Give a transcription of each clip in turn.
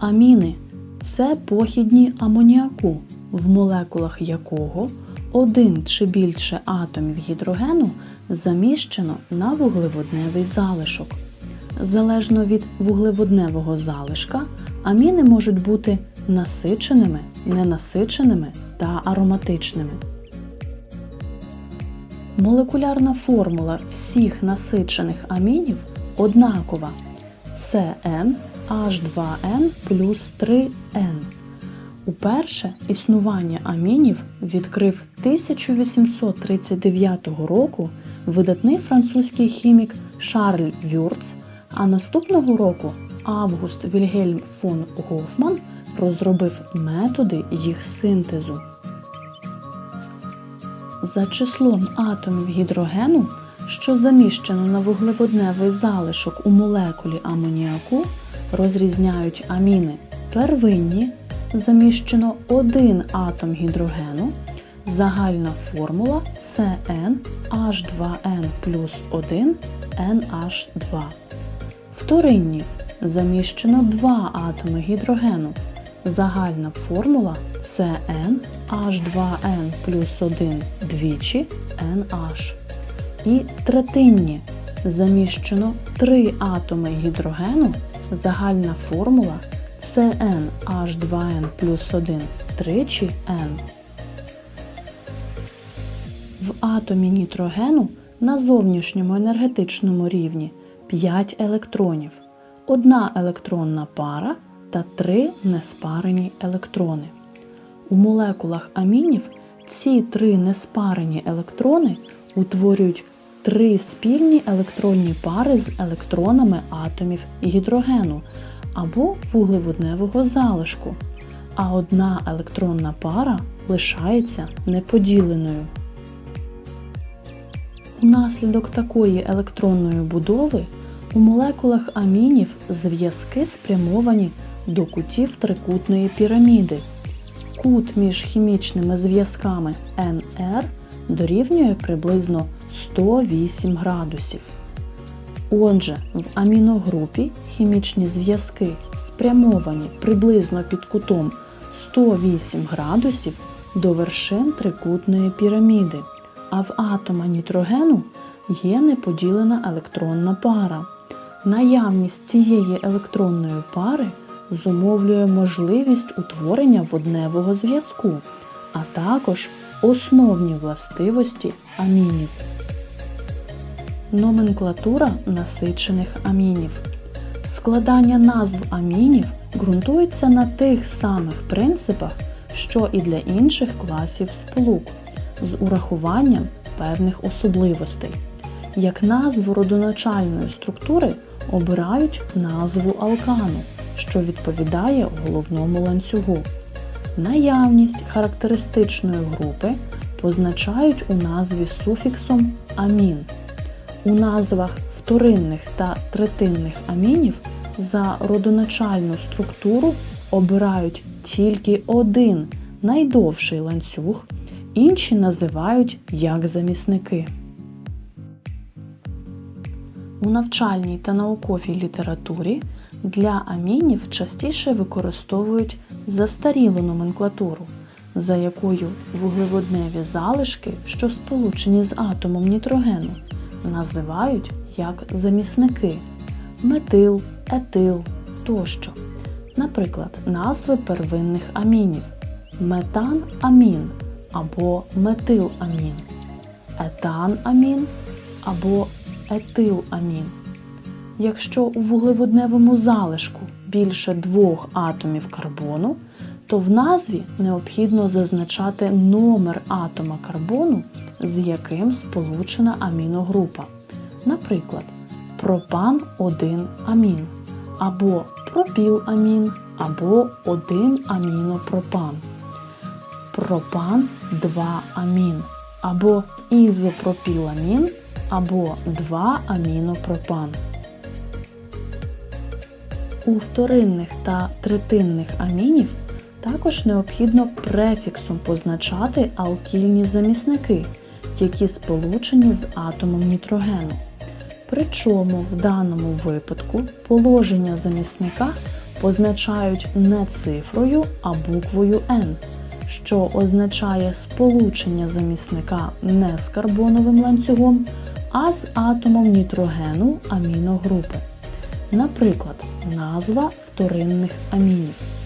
Аміни це похідні амоніаку, в молекулах якого один чи більше атомів гідрогену заміщено на вуглеводневий залишок. Залежно від вуглеводневого залишка, аміни можуть бути насиченими, ненасиченими та ароматичними. Молекулярна формула всіх насичених амінів однакова CN H2N плюс 3N. Уперше існування амінів відкрив 1839 року видатний французький хімік Шарль Вюрц, а наступного року Август Вільгельм фон Гофман розробив методи їх синтезу. За числом атомів гідрогену, що заміщено на вуглеводневий залишок у молекулі амоніаку, розрізняють аміни первинні, заміщено один атом гідрогену, загальна формула CN H2N плюс 1 NH2. Вторинні заміщено два атоми гідрогену. Загальна формула CN H2N плюс 1 двічі NH. І третинні заміщено три атоми гідрогену. Загальна формула CN H2N плюс 1 тричі N. В атомі нітрогену на зовнішньому енергетичному рівні 5 електронів, одна електронна пара та 3 неспарені електрони. У молекулах амінів ці три неспарені електрони утворюють три спільні електронні пари з електронами атомів гідрогену або вуглеводневого залишку, а одна електронна пара лишається неподіленою. Унаслідок такої електронної будови у молекулах амінів зв'язки спрямовані до кутів трикутної піраміди. Кут між хімічними зв'язками NR дорівнює приблизно 108 градусів. Отже, в аміногрупі хімічні зв'язки спрямовані приблизно під кутом 108 градусів до вершин трикутної піраміди, а в атома нітрогену є неподілена електронна пара. Наявність цієї електронної пари зумовлює можливість утворення водневого зв'язку, а також основні властивості амінів. Номенклатура насичених амінів. Складання назв амінів ґрунтується на тих самих принципах, що і для інших класів сполук, з урахуванням певних особливостей. Як назву родоначальної структури обирають назву алкану, що відповідає головному ланцюгу. Наявність характеристичної групи позначають у назві суфіксом амін. У назвах вторинних та третинних амінів за родоначальну структуру обирають тільки один найдовший ланцюг, інші називають як замісники. У навчальній та науковій літературі для амінів частіше використовують застарілу номенклатуру, за якою вуглеводневі залишки, що сполучені з атомом нітрогену, називають як замісники метил, етил тощо. Наприклад, назви первинних амінів метан-амін або метиламін, етан-амін або етиламін. Якщо у вуглеводневому залишку більше двох атомів карбону, то в назві необхідно зазначати номер атома карбону, з яким сполучена аміногрупа. Наприклад, пропан 1 амін, або пропіламін, або 1 амінопропан, пропан 2 амін, або ізопропіламін, або 2 амінопропан. У вторинних та третинних амінів також необхідно префіксом позначати алкільні замісники, які сполучені з атомом нітрогену. Причому в даному випадку положення замісника позначають не цифрою, а буквою N, що означає сполучення замісника не з карбоновим ланцюгом, а з атомом нітрогену аміногрупи. Наприклад, назва вторинних амінів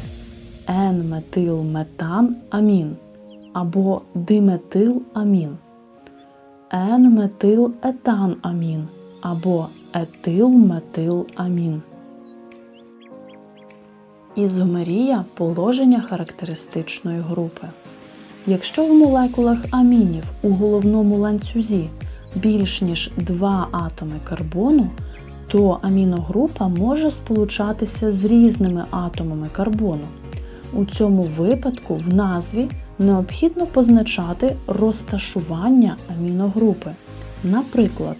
N-метилметан-амін або диметиламін, N-метилетанамін або етилметиламін. Ізомерія положення характеристичної групи. Якщо в молекулах амінів у головному ланцюзі більш ніж два атоми карбону, то аміногрупа може сполучатися з різними атомами карбону. У цьому випадку в назві необхідно позначати розташування аміногрупи. Наприклад,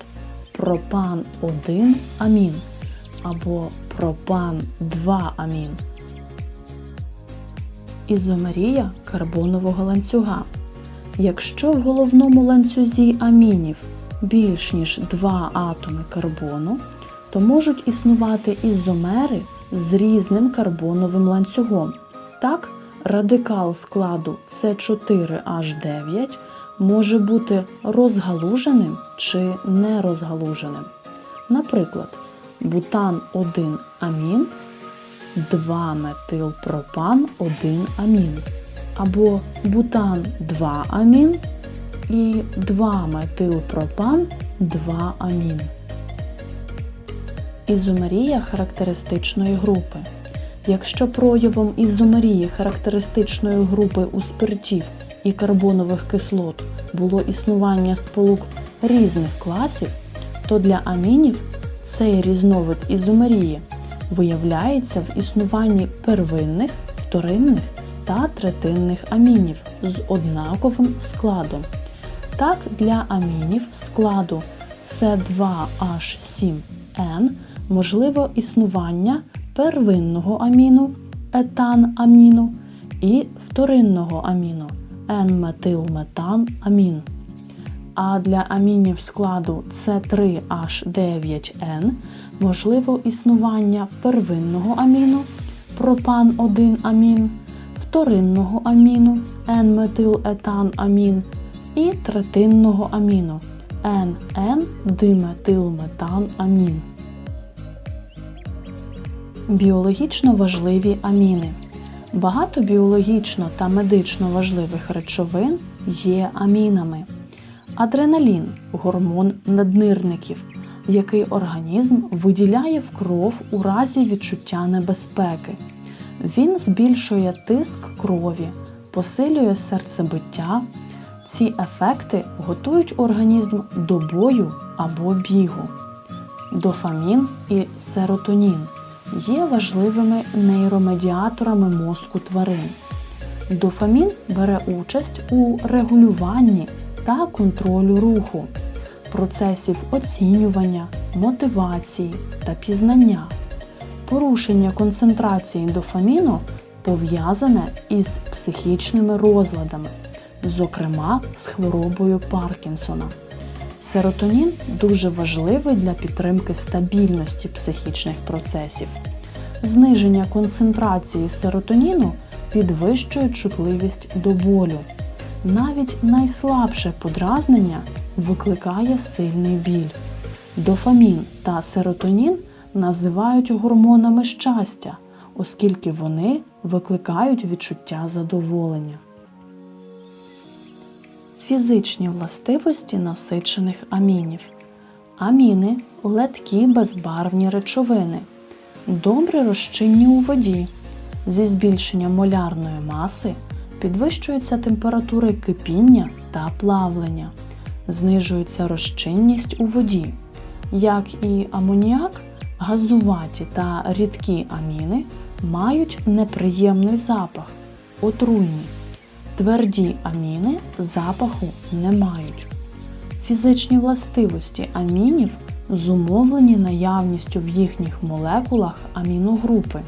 пропан 1 амін або пропан 2 амін. Ізомерія карбонового ланцюга. Якщо в головному ланцюзі амінів більш ніж два атоми карбону, то можуть існувати ізомери з різним карбоновим ланцюгом. Так, радикал складу С4H9 може бути розгалуженим чи нерозгалуженим. Наприклад, бутан 1 амін 2 метилпропан 1 амін або бутан 2 амін і 2 метилпропан 2 амін. Ізомерія характеристичної групи. Якщо проявом ізомерії характеристичної групи у спиртів і карбонових кислот було існування сполук різних класів, то для амінів цей різновид ізомерії виявляється в існуванні первинних, вторинних та третинних амінів з однаковим складом. Так, для амінів складу С2H7N можливо існування первинного аміну етанаміну і вторинного аміну N-метилметанамін. А для амінів складу С3H9N можливо існування первинного аміну пропан 1 амін, вторинного аміну N-метилетанамін і третинного аміну NN-диметилметанамін. Біологічно важливі аміни. Багато біологічно та медично важливих речовин є амінами. Адреналін гормон наднирників, який організм виділяє в кров у разі відчуття небезпеки. Він збільшує тиск крові, посилює серцебиття. Ці ефекти готують організм до бою або бігу. Дофамін і серотонін є важливими нейромедіаторами мозку тварин. Дофамін бере участь у регулюванні та контролю руху, процесів оцінювання, мотивації та пізнання. Порушення концентрації дофаміну пов'язане із психічними розладами, зокрема з хворобою Паркінсона. Серотонін дуже важливий для підтримки стабільності психічних процесів. Зниження концентрації серотоніну підвищує чутливість до болю. Навіть найслабше подразнення викликає сильний біль. Дофамін та серотонін називають гормонами щастя, оскільки вони викликають відчуття задоволення. Фізичні властивості насичених амінів. Аміни легкі безбарвні речовини, добре розчинні у воді. Зі збільшенням молярної маси підвищується температура кипіння та плавлення, знижується розчинність у воді. Як і амоніак, газуваті та рідкі аміни мають неприємний запах, отруйні. Тверді аміни запаху не мають. Фізичні властивості амінів зумовлені наявністю в їхніх молекулах аміногрупи.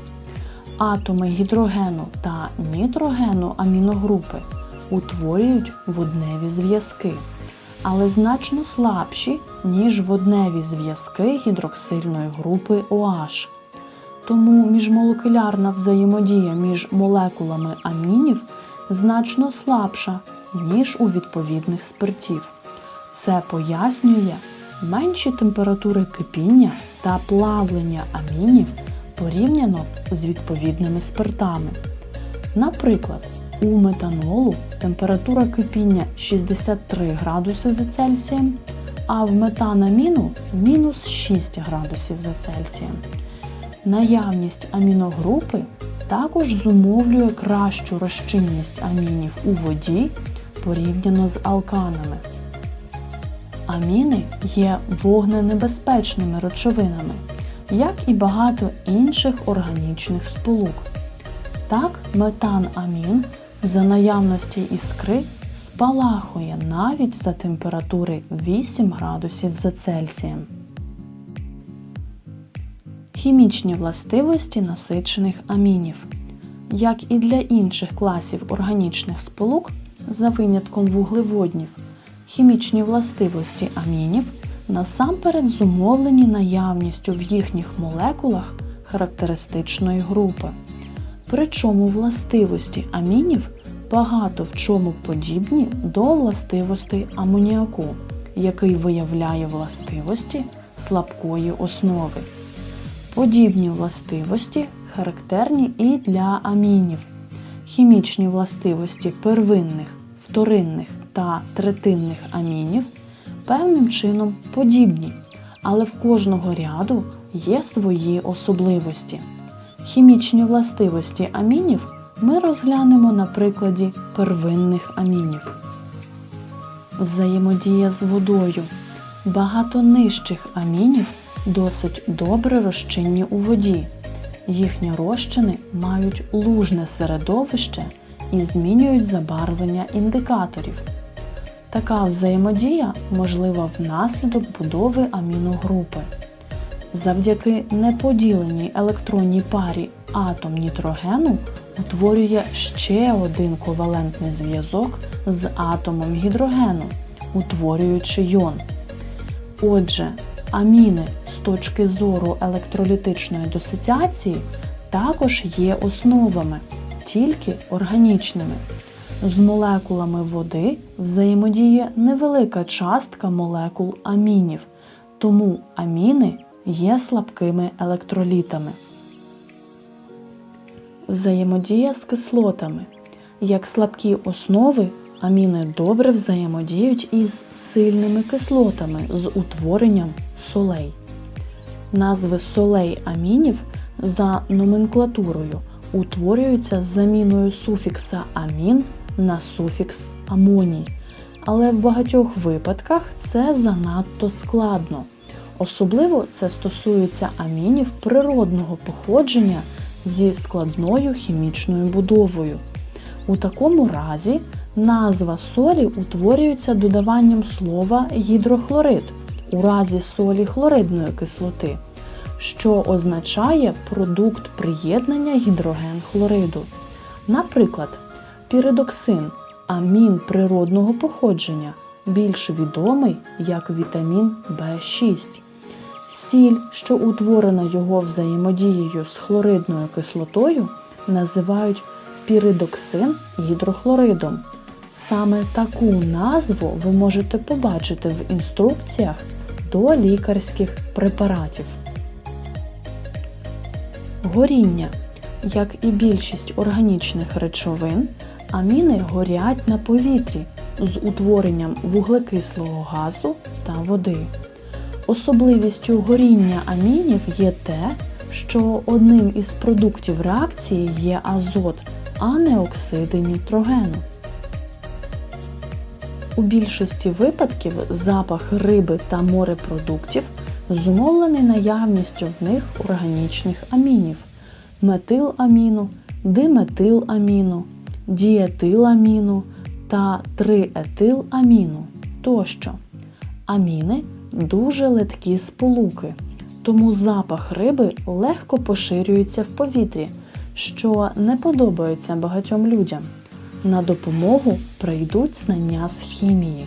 Атоми гідрогену та нітрогену аміногрупи утворюють водневі зв'язки, але значно слабші, ніж водневі зв'язки гідроксильної групи OH. Тому міжмолекулярна взаємодія між молекулами амінів значно слабша, ніж у відповідних спиртів. Це пояснює менші температури кипіння та плавлення амінів порівняно з відповідними спиртами. Наприклад, у метанолу температура кипіння 63 градуси за Цельсієм, а в метанаміну мінус 6 градусів за Цельсієм. Наявність аміногрупи також зумовлює кращу розчинність амінів у воді порівняно з алканами. Аміни є вогненебезпечними речовинами, як і багато інших органічних сполук. Так, метанамін за наявності іскри спалахує навіть за температури 8 градусів за Цельсієм. Хімічні властивості насичених амінів. Як і для інших класів органічних сполук, за винятком вуглеводнів, хімічні властивості амінів насамперед зумовлені наявністю в їхніх молекулах характеристичної групи. Причому властивості амінів багато в чому подібні до властивостей амоніаку, який виявляє властивості слабкої основи. Подібні властивості характерні і для амінів. Хімічні властивості первинних, вторинних та третинних амінів певним чином подібні, але в кожного ряду є свої особливості. Хімічні властивості амінів ми розглянемо на прикладі первинних амінів. Взаємодія з водою. Багато нижчих амінів досить добре розчинні у воді. Їхні розчини мають лужне середовище і змінюють забарвлення індикаторів. Така взаємодія можлива внаслідок будови аміногрупи. Завдяки неподіленій електронній парі атом нітрогену утворює ще один ковалентний зв'язок з атомом гідрогену, утворюючи йон. Отже, аміни з точки зору електролітичної дисоціації також є основами, тільки органічними. З молекулами води взаємодіє невелика частка молекул амінів, тому аміни є слабкими електролітами. Взаємодія з кислотами. Як слабкі основи, аміни добре взаємодіють із сильними кислотами з утворенням солей. Назви солей амінів за номенклатурою утворюються заміною суфікса амін на суфікс амоній, але в багатьох випадках це занадто складно. Особливо це стосується амінів природного походження зі складною хімічною будовою. У такому разі назва солі утворюється додаванням слова гідрохлорид у разі солі хлоридної кислоти, що означає продукт приєднання гідроген хлориду. Наприклад, піридоксин амін природного походження, більш відомий як вітамін В6. Сіль, що утворена його взаємодією з хлоридною кислотою, називають піридоксин гідрохлоридом. Саме таку назву ви можете побачити в інструкціях до лікарських препаратів. Горіння. Як і більшість органічних речовин, аміни горять на повітрі з утворенням вуглекислого газу та води. Особливістю горіння амінів є те, що одним із продуктів реакції є азот, а не оксиди нітрогену. У більшості випадків запах риби та морепродуктів зумовлений наявністю в них органічних амінів метиламіну, диметиламіну, діетиламіну та триетиламіну тощо. Аміни дуже литкі сполуки, тому запах риби легко поширюється в повітрі, що не подобається багатьом людям. На допомогу прийдуть знання з хімії.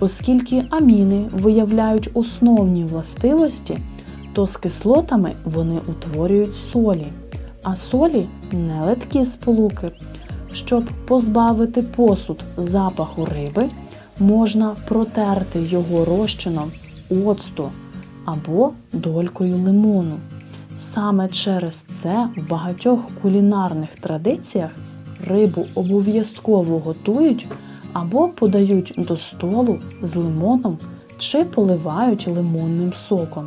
Оскільки аміни виявляють основні властивості, то з кислотами вони утворюють солі, а солі нелегкі сполуки. Щоб позбавити посуд запаху риби, можна протерти його розчином оцту або долькою лимону. Саме через це в багатьох кулінарних традиціях рибу обов'язково готують або подають до столу з лимоном чи поливають лимонним соком.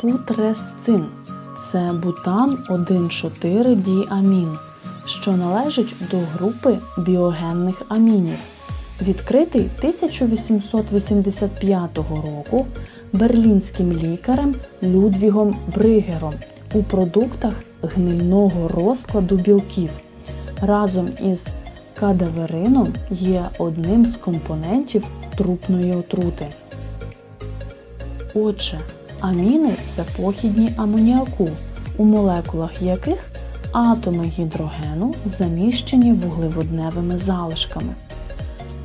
Путресцин це бутан 1,4 діамін, що належить до групи біогенних амінів. Відкритий 1885 року берлінським лікарем Людвігом Бригером у продуктах гнильного розкладу білків. Разом із кадаверином є одним з компонентів трупної отрути. Отже, аміни це похідні амоніаку, у молекулах яких атоми гідрогену заміщені вуглеводневими залишками.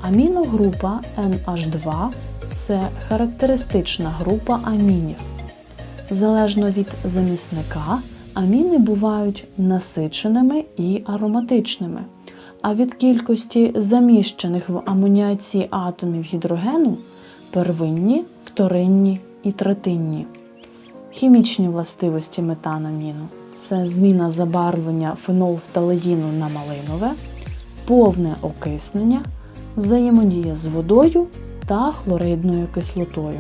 Аміногрупа NH2 це характеристична група амінів. Залежно від замісника, аміни бувають насиченими і ароматичними. А від кількості заміщених в амоніаці атомів гідрогену первинні, вторинні і третинні. Хімічні властивості метанаміну це зміна забарвлення фенолфталеїну на малинове, повне окиснення, взаємодія з водою та хлоридною кислотою.